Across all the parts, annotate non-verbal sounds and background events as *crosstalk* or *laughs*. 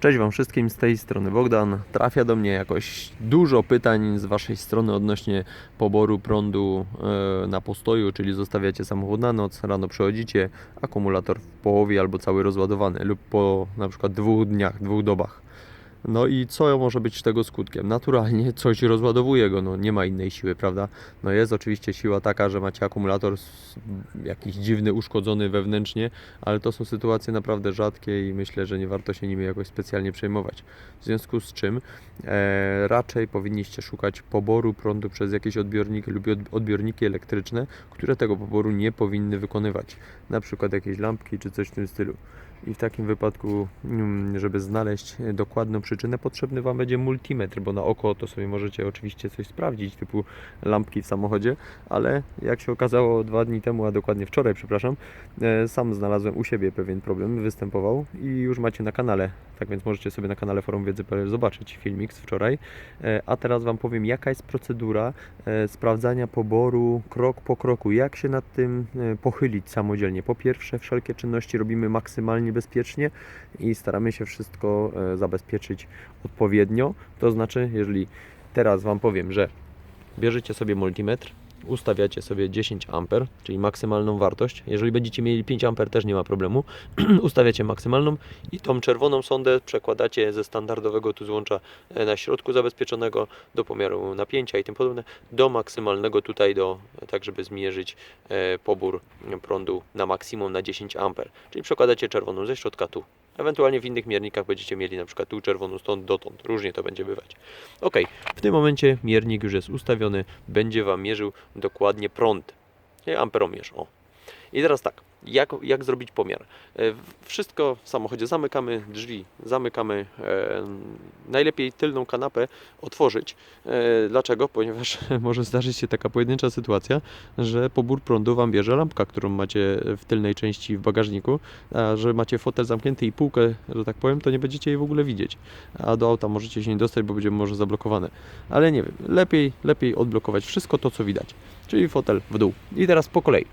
Cześć Wam wszystkim, z tej strony Bogdan. Trafia do mnie jakoś dużo pytań z Waszej strony odnośnie poboru prądu e, na postoju, czyli zostawiacie samochód na noc, rano przychodzicie, akumulator w połowie albo cały rozładowany lub po na przykład dwóch dniach, dwóch dobach. No i co może być tego skutkiem? Naturalnie *laughs* coś rozładowuje go, no nie ma innej siły, prawda? No jest oczywiście siła taka, że macie akumulator jakiś dziwny, uszkodzony wewnętrznie, ale to są sytuacje naprawdę rzadkie i myślę, że nie warto się nimi jakoś specjalnie przejmować. W związku z czym e, raczej powinniście szukać poboru prądu przez jakieś odbiorniki lub od- odbiorniki elektryczne, które tego poboru nie powinny wykonywać. Na przykład jakieś lampki czy coś w tym stylu. I w takim wypadku, mm, żeby znaleźć e, dokładną przyczynę, potrzebny Wam będzie multimetr, bo na oko to sobie możecie oczywiście coś sprawdzić, typu lampki w samochodzie, ale jak się okazało dwa dni temu, a dokładnie wczoraj, przepraszam, e, sam znalazłem u siebie pewien problem, występował i już macie na kanale, tak więc możecie sobie na kanale Forum Wiedzy.pl zobaczyć filmik z wczoraj. E, A teraz Wam powiem, jaka jest procedura sprawdzania poboru krok po kroku, jak się nad tym pochylić samodzielnie. Po pierwsze, wszelkie czynności robimy maksymalnie bezpiecznie i staramy się wszystko e, zabezpieczyć odpowiednio. To znaczy, jeżeli teraz Wam powiem, że bierzecie sobie multimetr, ustawiacie sobie 10 A, czyli maksymalną wartość. Jeżeli będziecie mieli 5 A, też nie ma problemu. *clears throat* ustawiacie maksymalną i tą czerwoną sondę przekładacie ze standardowego tu złącza e, na środku zabezpieczonego do pomiaru napięcia i tym podobne do maksymalnego tutaj do tak żeby zmierzyć e, pobór prądu na maksimum na 10 A. Czyli przekładacie czerwoną ze środka tu. Ewentualnie w innych miernikach będziecie mieli na przykład tu czerwoną stąd dotąd. Różnie to będzie bywać. Ok, w tym momencie miernik już jest ustawiony, będzie Wam mierzył dokładnie prąd. Amperomierz, o. I teraz tak, jak, jak zrobić pomiar? E, Wszystko w samochodzie zamykamy, drzwi zamykamy, e, najlepiej tylną kanapę otworzyć. E, dlaczego? Ponieważ *laughs* może zdarzyć się taka pojedyncza sytuacja, że pobór prądu Wam bierze lampka, którą macie w tylnej części w bagażniku, a że macie fotel zamknięty i półkę, że tak powiem, to nie będziecie jej w ogóle widzieć. A do auta możecie się nie dostać, bo będzie może zablokowane. Ale nie wiem, lepiej, lepiej odblokować wszystko to, co widać. Czyli fotel w dół. I teraz po kolei.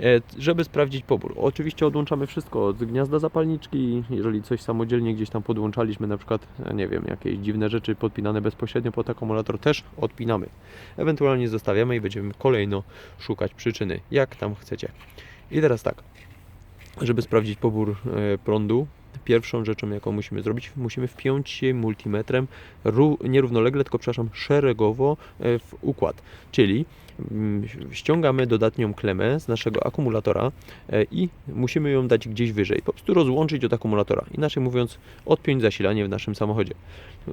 E, Żeby sprawdzić pobór. Oczywiście odłączamy wszystko od gniazda zapalniczki. Jeżeli coś samodzielnie gdzieś tam podłączaliśmy, na przykład, e, nie wiem, jakieś dziwne rzeczy podpinane bezpośrednio pod akumulator, też odpinamy. Ewentualnie zostawiamy i będziemy kolejno szukać przyczyny, jak tam chcecie. I teraz tak, żeby sprawdzić pobór e, prądu, pierwszą rzeczą, jaką musimy zrobić, musimy wpiąć się multimetrem ró- nie równolegle, tylko przepraszam, szeregowo w układ. Czyli ściągamy dodatnią klemę z naszego akumulatora e, i musimy ją dać gdzieś wyżej. Po prostu rozłączyć od akumulatora. Inaczej mówiąc, odpiąć zasilanie w naszym samochodzie.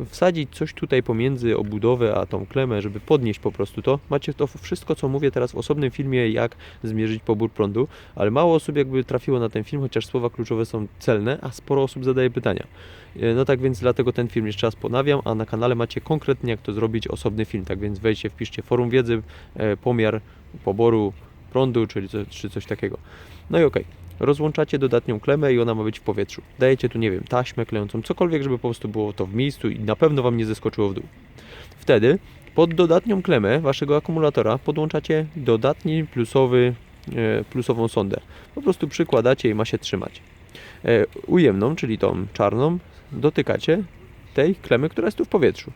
Wsadzić coś tutaj pomiędzy obudowę a tą klemę, żeby podnieść po prostu to. Macie to wszystko, co mówię teraz w osobnym filmie, jak zmierzyć pobór prądu, ale mało osób jakby trafiło na ten film, chociaż słowa kluczowe są celne, a sporo osób zadaje pytania. E, No tak więc dlatego ten film jeszcze raz ponawiam, a na kanale macie konkretnie jak to zrobić osobny film. Tak więc wejdźcie, wpiszcie forum wiedzy, e, pomiar poboru prądu, czyli co, czy coś takiego. No i okej. Rozłączacie dodatnią klemę i ona ma być w powietrzu. Dajecie tu, nie wiem, taśmę klejącą, cokolwiek, żeby po prostu było to w miejscu i na pewno Wam nie zeskoczyło w dół. Wtedy pod dodatnią klemę Waszego akumulatora podłączacie dodatni plusowy, e, plusową sondę. Po prostu przykładacie i ma się trzymać. E, ujemną, czyli tą czarną, dotykacie tej klemy, która jest tu w powietrzu.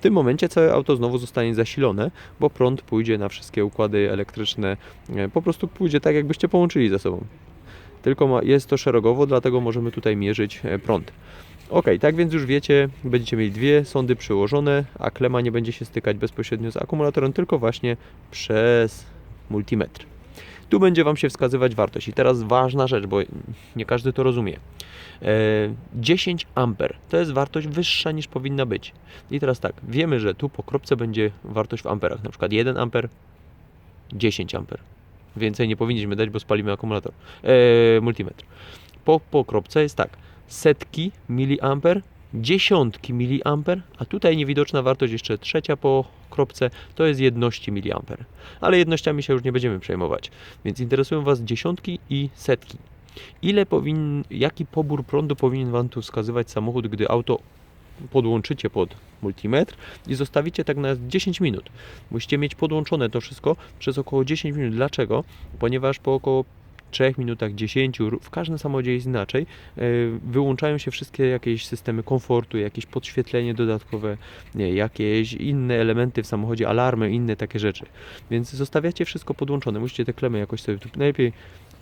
W tym momencie całe auto znowu zostanie zasilone, bo prąd pójdzie na wszystkie układy elektryczne, e, po prostu pójdzie tak, jakbyście połączyli ze sobą. Tylko jest to szeregowo, dlatego możemy tutaj mierzyć e, prąd. Ok, tak więc już wiecie, będziecie mieli dwie sondy przyłożone, a klema nie będzie się stykać bezpośrednio z akumulatorem, tylko właśnie przez multimetr. Tu będzie Wam się wskazywać wartość. I teraz ważna rzecz, bo nie każdy to rozumie. E, 10 amper to jest wartość wyższa niż powinna być. I teraz tak, wiemy, że tu po kropce będzie wartość w amperach, na przykład 1 amper, 10 amper. Więcej nie powinniśmy dać, bo spalimy akumulator, e, multimetr. Po, po kropce jest tak, setki miliamper, dziesiątki miliamper, a tutaj niewidoczna wartość jeszcze trzecia po kropce to jest jedności miliamper. Ale jednościami się już nie będziemy przejmować, więc interesują Was dziesiątki i setki. Ile jaki pobór prądu powinien Wam tu wskazywać samochód, gdy auto podłączycie pod multimetr i zostawicie tak na 10 minut. Musicie mieć podłączone to wszystko przez około 10 minut. Dlaczego? Ponieważ po około 3 minutach, 10, w każdym samochodzie jest inaczej. E, Wyłączają się wszystkie jakieś systemy komfortu, jakieś podświetlenie dodatkowe, nie, jakieś inne elementy w samochodzie, alarmy, inne takie rzeczy. Więc zostawiacie wszystko podłączone. Musicie te klemy jakoś sobie najlepiej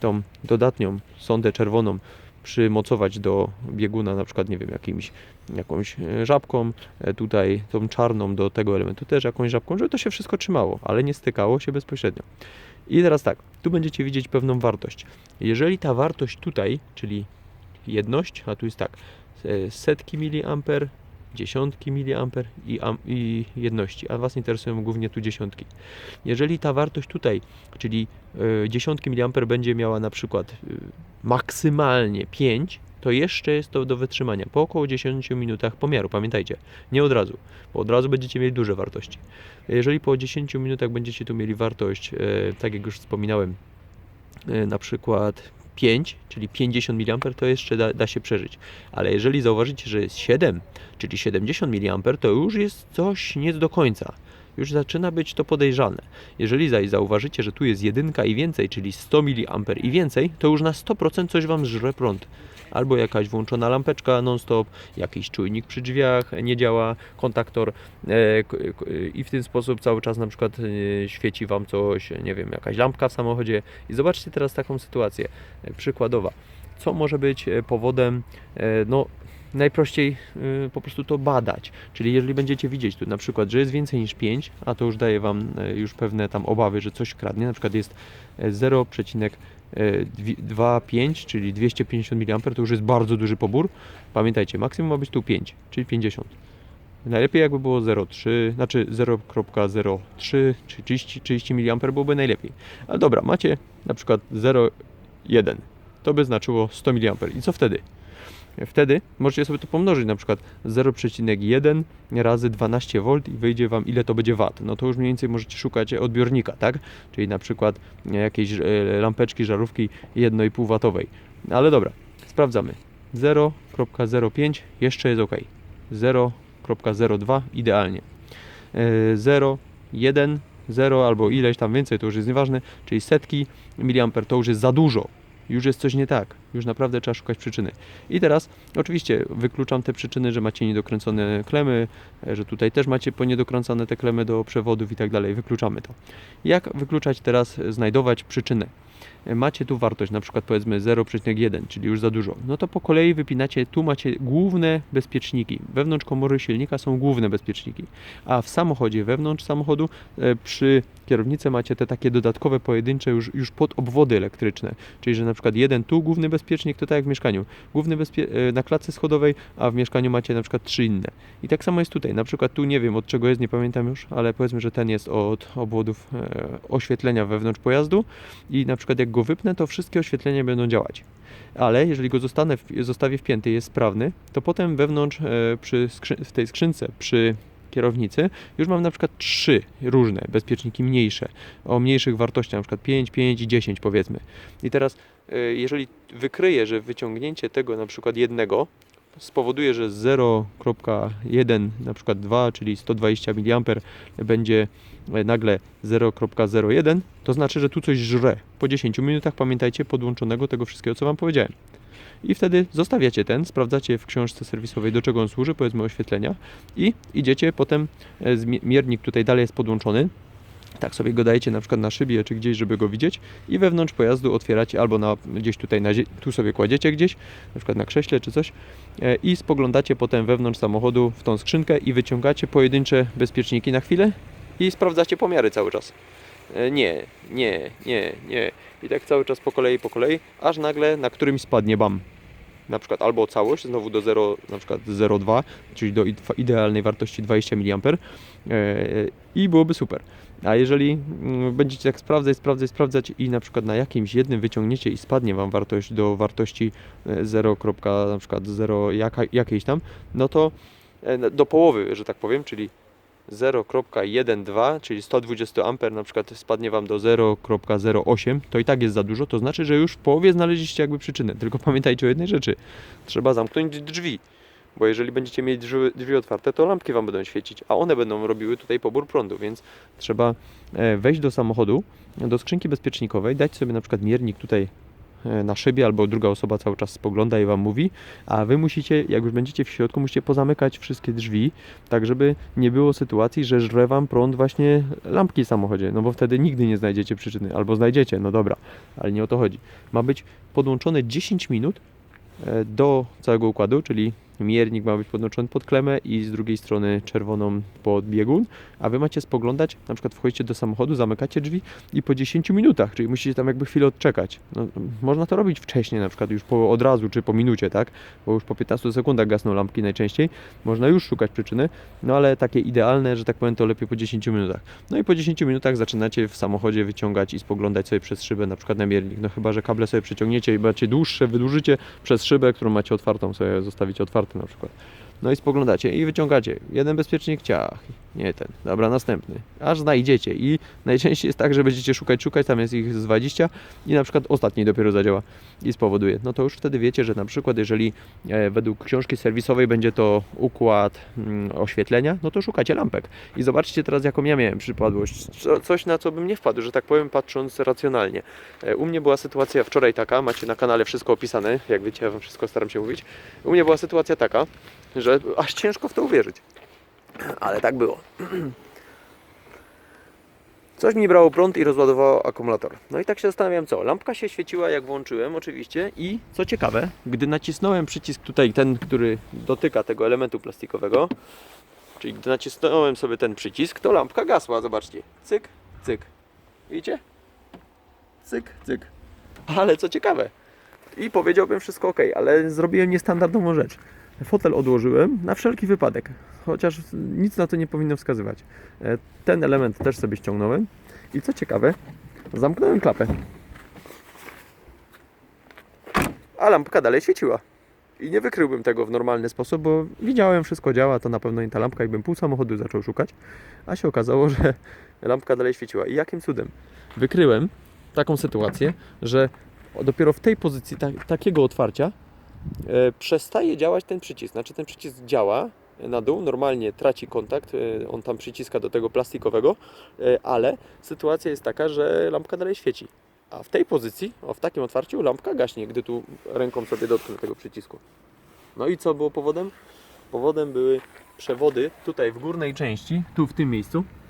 tą dodatnią sondę czerwoną przymocować do bieguna, na przykład, nie wiem, jakimś, jakąś e, żabką, e, tutaj tą czarną do tego elementu też jakąś żabką, żeby to się wszystko trzymało, ale nie stykało się bezpośrednio. I teraz tak, tu będziecie widzieć pewną wartość. Jeżeli ta wartość tutaj, czyli jedność, a tu jest tak, e, setki miliamper, dziesiątki miliamper i, i jedności, a Was interesują głównie tu dziesiątki. Jeżeli ta wartość tutaj, czyli e, dziesiątki miliamper będzie miała na przykład e, maksymalnie 5, to jeszcze jest to do wytrzymania po około 10 minutach pomiaru. Pamiętajcie, nie od razu, bo od razu będziecie mieli duże wartości. Jeżeli po 10 minutach będziecie tu mieli wartość, e, tak jak już wspominałem, e, na przykład 5, czyli 50 mA, to jeszcze da, da się przeżyć. Ale jeżeli zauważycie, że jest 7, czyli 70 mA, to już jest coś nie do końca. Już zaczyna być to podejrzane. Jeżeli zaś zauważycie, że tu jest jedynka i więcej, czyli 100 mA i więcej, to już na 100% coś Wam żre prąd albo jakaś włączona lampeczka non-stop, jakiś czujnik przy drzwiach nie działa, kontaktor e, i w ten sposób cały czas na przykład e, świeci Wam coś, nie wiem, jakaś lampka w samochodzie. I zobaczcie teraz taką sytuację e, przykładowa. Co może być powodem, no najprościej po prostu to badać. Czyli jeżeli będziecie widzieć tu na przykład, że jest więcej niż 5, a to już daje Wam już pewne tam obawy, że coś kradnie, na przykład jest 0,5 E, 2,5, czyli 250 mAh to już jest bardzo duży pobór. Pamiętajcie, maksimum ma być tu 5, czyli 50. Najlepiej jakby było 0,3, znaczy 0,03 czy 30, 30 mA byłoby najlepiej. Ale dobra, macie na przykład 0,1. To by znaczyło 100 mA. I co wtedy? Wtedy możecie sobie to pomnożyć na przykład 0,1 razy 12 V i wyjdzie Wam ile to będzie wat. No to już mniej więcej możecie szukać odbiornika, tak? Czyli na przykład jakiejś e, lampeczki, żarówki 1,5 watowej. Ale dobra, sprawdzamy. 0,05 jeszcze jest ok. 0,02 idealnie. E, 0,1 0 albo ileś tam więcej, to już jest nieważne, czyli setki miliamper to już jest za dużo. Już jest coś nie tak. Już naprawdę trzeba szukać przyczyny. I teraz oczywiście wykluczam te przyczyny, że macie niedokręcone klemy, e, że tutaj też macie poniedokręcane te klemy do przewodów i tak dalej. Wykluczamy to. Jak wykluczać teraz, e, znajdować przyczynę? Macie tu wartość, na przykład powiedzmy 0,1, czyli już za dużo. No to po kolei wypinacie, tu macie główne bezpieczniki. Wewnątrz komory silnika są główne bezpieczniki. A w samochodzie, wewnątrz samochodu, e, przy kierownicy macie te takie dodatkowe, pojedyncze już, już podobwody elektryczne. Czyli, że na przykład jeden tu główny bezpiecznik, to tak jak w mieszkaniu. Główny e, na klatce schodowej, a w mieszkaniu macie na przykład trzy inne. I tak samo jest tutaj. Na przykład tu nie wiem od czego jest, nie pamiętam już, ale powiedzmy, że ten jest od obwodów e, oświetlenia wewnątrz pojazdu i na przykład jak go wypnę, to wszystkie oświetlenia będą działać. Ale jeżeli go zostanę, zostawię wpięty jest sprawny, to potem wewnątrz e, przy w tej skrzynce przy kierownicy już mam na przykład trzy różne bezpieczniki mniejsze, o mniejszych wartościach, na przykład 5, 5 i 10 powiedzmy. I teraz e, jeżeli wykryję, że wyciągnięcie tego na przykład jednego spowoduje, że 0,1 na przykład 2, czyli 120 mA będzie e, nagle 0,01, to znaczy, że tu coś żre. Po 10 minutach pamiętajcie podłączonego tego wszystkiego, co Wam powiedziałem. I wtedy zostawiacie ten, sprawdzacie w książce serwisowej, do czego on służy, powiedzmy oświetlenia i idziecie potem, e, miernik tutaj dalej jest podłączony, tak sobie go dajecie na przykład na szybie czy gdzieś, żeby go widzieć i wewnątrz pojazdu otwieracie albo na, gdzieś tutaj na, tu sobie kładziecie gdzieś, na przykład na krześle czy coś e, i spoglądacie potem wewnątrz samochodu w tą skrzynkę i wyciągacie pojedyncze bezpieczniki na chwilę i sprawdzacie pomiary cały czas. E, Nie, nie, nie, nie. I tak cały czas po kolei, po kolei, aż nagle na którymś spadnie bam. Na przykład albo całość, znowu do 0, na przykład 0,2, czyli do id- idealnej wartości 20 mA e, i byłoby super. A jeżeli mm, będziecie tak sprawdzać, sprawdzać, sprawdzać i na przykład na jakimś jednym wyciągniecie i spadnie Wam wartość do wartości e, 0, na przykład 0 jaka, jakiejś tam, no to e, do połowy, że tak powiem, czyli 0,12, czyli 120 A na przykład spadnie Wam do 0,08, to i tak jest za dużo, to znaczy, że już w połowie znaleźliście jakby przyczynę. Tylko *laughs* pamiętajcie o jednej rzeczy, trzeba zamknąć drzwi, bo jeżeli będziecie mieli drzwi, drzwi otwarte, to lampki Wam będą świecić, a one będą robiły tutaj pobór prądu, więc trzeba e, wejść do samochodu, do skrzynki bezpiecznikowej, dać sobie na przykład miernik tutaj na szybie, albo druga osoba cały czas spogląda i Wam mówi, a Wy musicie, jak już będziecie w środku, musicie pozamykać wszystkie drzwi, tak żeby nie było sytuacji, że żre Wam prąd właśnie lampki w samochodzie, no bo wtedy nigdy nie znajdziecie przyczyny, albo znajdziecie, no dobra, ale nie o to chodzi. Ma być podłączone 10 minut e, do całego układu, czyli miernik ma być podłączony pod klemę i z drugiej strony czerwoną pod biegun, a wy macie spoglądać, na przykład wchodzicie do samochodu, zamykacie drzwi i po 10 minutach, czyli musicie tam jakby chwilę odczekać. No, można to robić wcześniej, na przykład już po, od razu, czy po minucie, tak? Bo już po 15 sekundach gasną lampki najczęściej. Można już szukać przyczyny, no ale takie idealne, że tak powiem, to lepiej po 10 minutach. No i po 10 minutach zaczynacie w samochodzie wyciągać i spoglądać sobie przez szybę, na przykład na miernik. No chyba, że kable sobie przeciągniecie i macie dłuższe, wydłużycie przez szybę, którą macie otwartą, sobie zostawicie na przykład. No i spoglądacie i wyciągacie. Jeden bezpiecznik ciach, nie ten. Dobra, następny. Aż znajdziecie. I najczęściej jest tak, że będziecie szukać, szukać, tam jest ich z 20 i na przykład ostatni dopiero zadziała i spowoduje. No to już wtedy wiecie, że na przykład jeżeli e, według książki serwisowej będzie to układ mm, oświetlenia, no to szukacie lampek. I zobaczcie teraz, jaką ja miałem przypadłość. Co, coś, na co bym nie wpadł, że tak powiem, patrząc racjonalnie. E, U mnie była sytuacja wczoraj taka, macie na kanale wszystko opisane, jak wiecie, ja wam wszystko staram się mówić. U mnie była sytuacja taka, że aż ciężko w to uwierzyć. Ale tak było. Coś mi brało prąd i rozładowało akumulator. No i tak się zastanawiam co. Lampka się świeciła jak włączyłem oczywiście i co ciekawe, gdy nacisnąłem przycisk tutaj, ten, który dotyka tego elementu plastikowego, czyli gdy nacisnąłem sobie ten przycisk, to lampka gasła, zobaczcie. Cyk, cyk. Widzicie? Cyk, cyk. Ale co ciekawe, i powiedziałbym wszystko ok, ale zrobiłem niestandardową rzecz. Fotel odłożyłem na wszelki wypadek, chociaż nic na to nie powinno wskazywać. E, Ten element też sobie ściągnąłem i co ciekawe, zamknąłem klapę. A lampka dalej świeciła. I nie wykryłbym tego w normalny sposób, bo widziałem, wszystko działa, to na pewno nie ta lampka, jakbym pół samochodu zaczął szukać, a się okazało, że lampka dalej świeciła. I jakim cudem? Wykryłem taką sytuację, że dopiero w tej pozycji ta, takiego otwarcia przestaje działać ten przycisk. Znaczy ten przycisk działa na dół, normalnie traci kontakt, e, on tam przyciska do tego plastikowego, e, ale sytuacja jest taka, że lampka dalej świeci. A w tej pozycji, o w takim otwarciu, lampka gaśnie, gdy tu ręką sobie dotknę tego przycisku. No i co było powodem? Powodem były przewody tutaj w górnej części, tu w tym miejscu, e,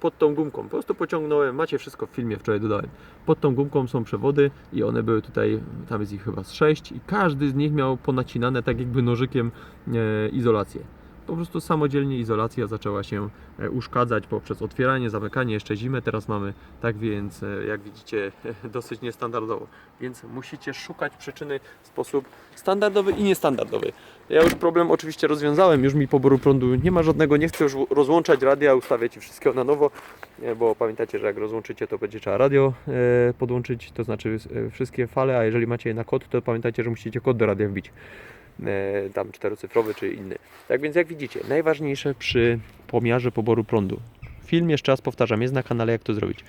pod tą gumką. Po prostu pociągnąłem, macie wszystko w filmie, wczoraj dodałem. Pod tą gumką są przewody i one były tutaj, tam jest ich chyba z 6 i każdy z nich miał ponacinane tak jakby nożykiem e, izolację. Po prostu samodzielnie izolacja zaczęła się e, uszkadzać poprzez otwieranie, zamykanie, jeszcze zimę teraz mamy, tak więc e, jak widzicie *laughs* dosyć niestandardowo. Więc musicie szukać przyczyny w sposób standardowy i niestandardowy. Ja już problem oczywiście rozwiązałem, już mi poboru prądu nie ma żadnego, nie chcę już rozłączać radia, ustawię Ci wszystkiego na nowo, e, bo pamiętacie, że jak rozłączycie to będzie trzeba radio podłączyć, to znaczy wszystkie fale, a jeżeli macie je na kod, to pamiętajcie, że musicie kod do radia wbić tam czterocyfrowy czy inny. Tak więc jak widzicie, najważniejsze przy pomiarze poboru prądu. Film jeszcze raz powtarzam, jest na kanale jak to zrobić.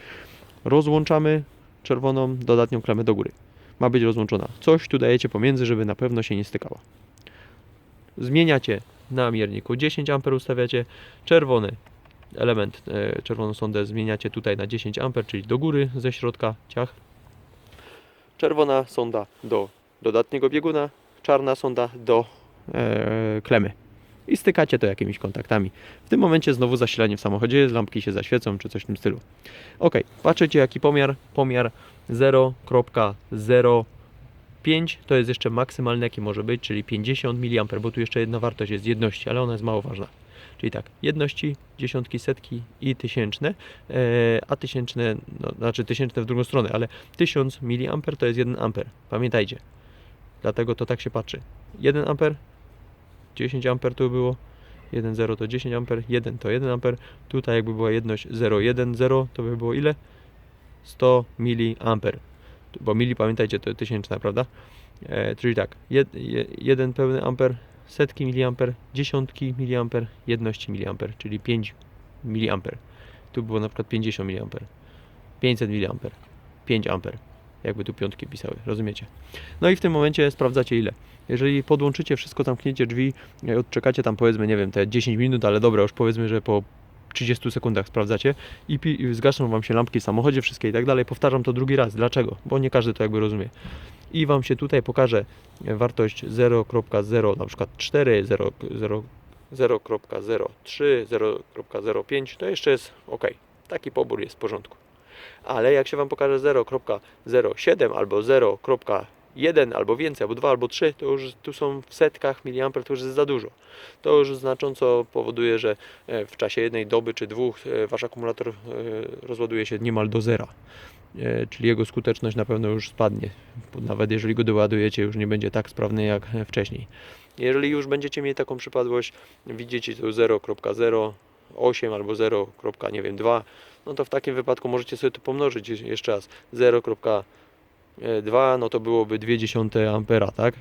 Rozłączamy czerwoną dodatnią klamę do góry. Ma być rozłączona. Coś tu dajecie pomiędzy, żeby na pewno się nie stykała. Zmieniacie na mierniku 10 A ustawiacie czerwony element, e, czerwoną sondę zmieniacie tutaj na 10 A, czyli do góry ze środka ciach. Czerwona sonda do dodatniego bieguna, czarna sonda do e, klemy. I stykacie to jakimiś kontaktami. W tym momencie znowu zasilanie w samochodzie, lampki się zaświecą czy coś w tym stylu. Ok, patrzycie jaki pomiar? Pomiar 0.05 to jest jeszcze maksymalny jaki może być, czyli 50 mA, bo tu jeszcze jedna wartość jest jedności, ale ona jest mało ważna. Czyli tak, jedności, dziesiątki, setki i tysięczne, e, a tysięczne, no, znaczy tysięczne w drugą stronę, ale 1000 mA to jest 1 A. Pamiętajcie. Dlatego to tak się patrzy. 1 A, 10 A tu było, 1,0 to 10 A, 1 to 1 A. Tutaj jakby była jedność 0,1,0 to by było ile? 100 mA. Bo mili pamiętajcie to tysięczna, prawda? E, czyli tak, jed, je, jeden pełny amper, setki miliamper, dziesiątki miliamper, jedności miliamper, czyli 5 miliamper. Tu było na przykład 50 miliamper, 500 miliamper, 5 amper. Jakby tu piątki pisały, rozumiecie? No i w tym momencie sprawdzacie ile. Jeżeli podłączycie wszystko, zamkniecie drzwi, e, odczekacie tam powiedzmy, nie wiem, te 10 minut, ale dobra, już powiedzmy, że po 30 sekundach sprawdzacie i i zgaszą Wam się lampki w samochodzie, wszystkie i tak dalej. Powtarzam to drugi raz. Dlaczego? Bo nie każdy to jakby rozumie. I Wam się tutaj pokaże wartość 0.0, na przykład 4, 0, 0, 0.03, 0.05, to jeszcze jest ok. Taki pobór jest w porządku. Ale jak się Wam pokaże 0.07 albo 0.1 albo więcej, albo 2 albo 3, to już tu są w setkach miliamper, to już jest za dużo. To już znacząco powoduje, że e, w czasie jednej doby czy dwóch e, Wasz akumulator e, rozładuje się niemal do zera. Czyli jego skuteczność na pewno już spadnie. Nawet jeżeli go doładujecie, już nie będzie tak sprawny jak wcześniej. Jeżeli już będziecie mieli taką przypadłość, widzicie tu 0.08 albo 0, nie wiem 2, no to w takim wypadku możecie sobie to pomnożyć Je- jeszcze raz 0.2 no to byłoby 0,2 ampera, tak?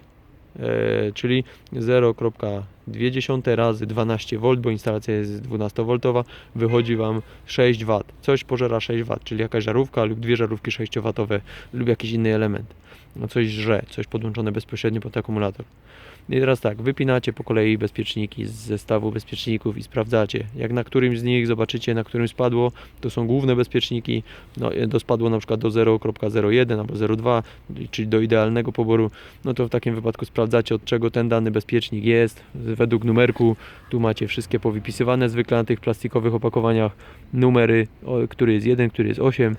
E, czyli 0,2 razy 12 V, bo instalacja jest 12V, wychodzi Wam 6 W. Coś pożera 6 W, czyli jakaś żarówka lub dwie żarówki 6W lub jakiś inny element. No coś żre, coś podłączone bezpośrednio pod akumulator. I teraz tak, wypinacie po kolei bezpieczniki z zestawu bezpieczników i sprawdzacie. Jak na którymś z nich zobaczycie, na którym spadło, to są główne bezpieczniki. No, to spadło na przykład do 0.01 albo 0.2, czyli do idealnego poboru. No to w takim wypadku sprawdzacie, od czego ten dany bezpiecznik jest. Według numerku tu macie wszystkie powypisywane zwykle na tych plastikowych opakowaniach numery, który jest 1, który jest 8 e,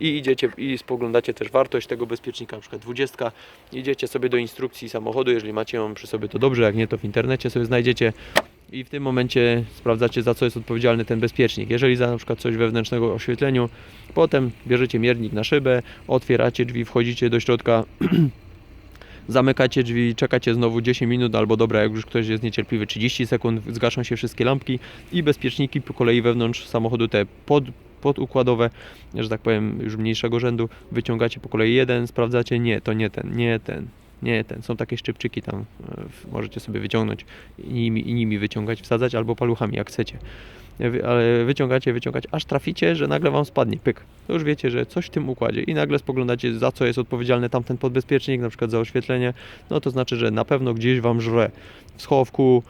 i idziecie i spoglądacie też wartość tego bezpiecznika, na przykład 20. Idziecie sobie do instrukcji samochodu, jeżeli macie ją przy sobie to dobrze, jak nie to w internecie sobie znajdziecie i w tym momencie sprawdzacie za co jest odpowiedzialny ten bezpiecznik. Jeżeli za na przykład coś wewnętrznego oświetleniu, potem bierzecie miernik na szybę, otwieracie drzwi, wchodzicie do środka, *clears throat* zamykacie drzwi, czekacie znowu 10 minut, albo dobra, jak już ktoś jest niecierpliwy, 30 sekund, zgaszą się wszystkie lampki i bezpieczniki po kolei wewnątrz samochodu, te pod, podukładowe, że tak powiem, już mniejszego rzędu, wyciągacie po kolei jeden, sprawdzacie, nie, to nie ten, nie ten, nie ten. Są takie szczypczyki tam, e, możecie sobie wyciągnąć i nimi, i nimi wyciągać, wsadzać albo paluchami, jak chcecie. E, Ale wyciągacie, wyciągać, aż traficie, że nagle wam spadnie, pyk. To już wiecie, że coś w tym układzie i nagle spoglądacie, za co jest odpowiedzialny tamten podbezpiecznik, na przykład za oświetlenie, no to znaczy, że na pewno gdzieś wam żre w schowku,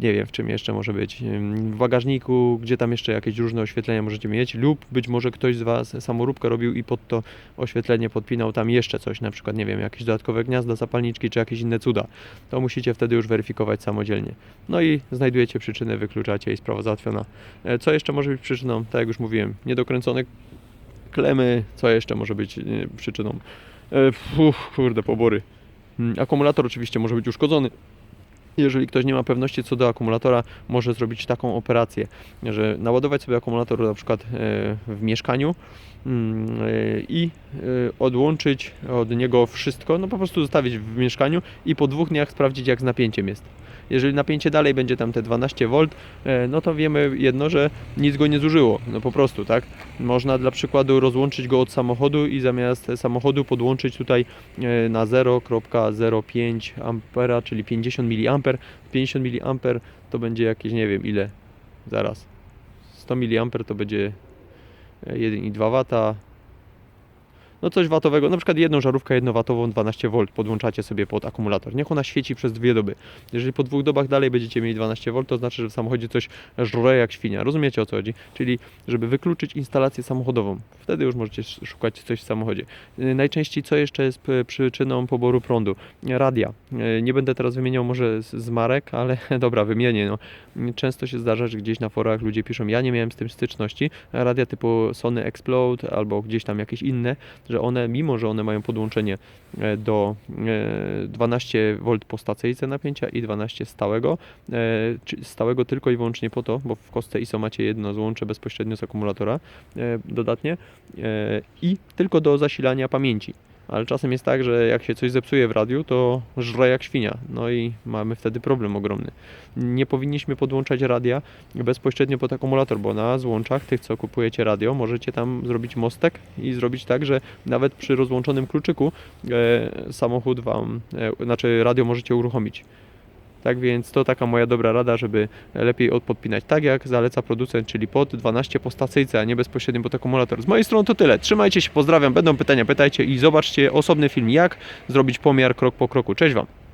nie wiem w czym jeszcze może być, w bagażniku, gdzie tam jeszcze jakieś różne oświetlenia możecie mieć, lub być może ktoś z Was samoróbkę robił i pod to oświetlenie podpinał tam jeszcze coś, na przykład, nie wiem, jakieś dodatkowe gniazda, zapalniczki, czy jakieś inne cuda. To musicie wtedy już weryfikować samodzielnie. No i znajdujecie przyczynę, wykluczacie i sprawa załatwiona. E, Co jeszcze może być przyczyną? Tak jak już mówiłem, niedokręcone klemy, co jeszcze może być e, przyczyną? E, Uff, kurde, pobory. Akumulator oczywiście może być uszkodzony. Jeżeli ktoś nie ma pewności co do akumulatora, może zrobić taką operację, że naładować sobie akumulator na przykład e, w mieszkaniu mm, e, i e, odłączyć od niego wszystko, no po prostu zostawić w mieszkaniu i po dwóch dniach sprawdzić jak z napięciem jest. Jeżeli napięcie dalej będzie tam te 12 V, e, no to wiemy jedno, że nic go nie zużyło, no po prostu, tak? Można dla przykładu rozłączyć go od samochodu i zamiast samochodu podłączyć tutaj na 0,05 ampera, czyli 50 mA. 50 mA to będzie jakieś, nie wiem ile, zaraz. 100 mA to będzie e, 1,2 W. No coś watowego, na przykład jedną żarówkę jednowatową 12V podłączacie sobie pod akumulator. Niech ona świeci przez dwie doby. Jeżeli po dwóch dobach dalej będziecie mieli 12V, to znaczy, że w samochodzie coś żre jak świnia. Rozumiecie o co chodzi? Czyli żeby wykluczyć instalację samochodową. Wtedy już możecie sz- szukać coś w samochodzie. Y, Najczęściej co jeszcze jest przyczyną poboru prądu? Radia. Y, Nie będę teraz wymieniał może z marek, ale *laughs* dobra, wymienię. No. Często się zdarza, że gdzieś na forach ludzie piszą, ja nie miałem z tym styczności. Radia typu Sony Explode albo gdzieś tam jakieś inne, że one, mimo że one mają podłączenie e, do e, 12 V po stacyjce napięcia i 12 stałego, e, stałego tylko i wyłącznie po to, bo w kostce ISO macie jedno złącze bezpośrednio z akumulatora e, dodatnie e, i tylko do zasilania pamięci. Ale czasem jest tak, że jak się coś zepsuje w radiu, to żre jak świnia. No i mamy wtedy problem ogromny. Nie powinniśmy podłączać radia bezpośrednio pod akumulator, bo na złączach tych, co kupujecie radio, możecie tam zrobić mostek i zrobić tak, że nawet przy rozłączonym kluczyku e, samochód wam, e, znaczy radio możecie uruchomić. Tak więc to taka moja dobra rada, żeby lepiej odpodpinać tak jak zaleca producent, czyli pod 12 po stacyjce, a nie bezpośrednio pod akumulator. Z mojej strony to tyle. Trzymajcie się, pozdrawiam, będą pytania, pytajcie i zobaczcie osobny film jak zrobić pomiar krok po kroku. Cześć Wam!